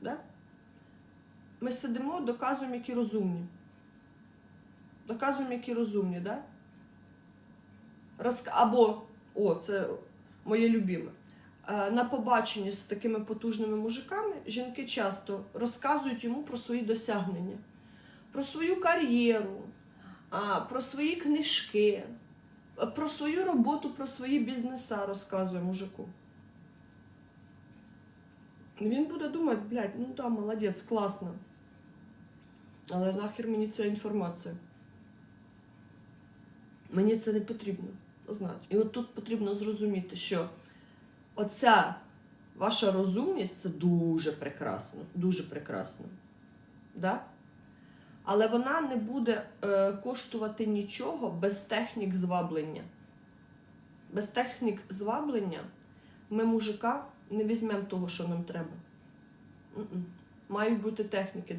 Да? Ми сидимо, доказуємо, які розумні. Доказуємо, які розумні, да? Розк... Або, о, це моє любиме. Е, На побаченні з такими потужними мужиками жінки часто розказують йому про свої досягнення, про свою кар'єру, про свої книжки, е, про свою роботу, про свої бізнеса розказує мужику. Він буде думати, блядь, ну да, молодець, класно. Але нахер мені ця інформація. Мені це не потрібно знати. І от тут потрібно зрозуміти, що оця ваша розумність це дуже прекрасно, дуже прекрасно. Да? Але вона не буде е, коштувати нічого без технік зваблення. Без технік зваблення ми мужика не візьмемо того, що нам треба. Мають бути техніки.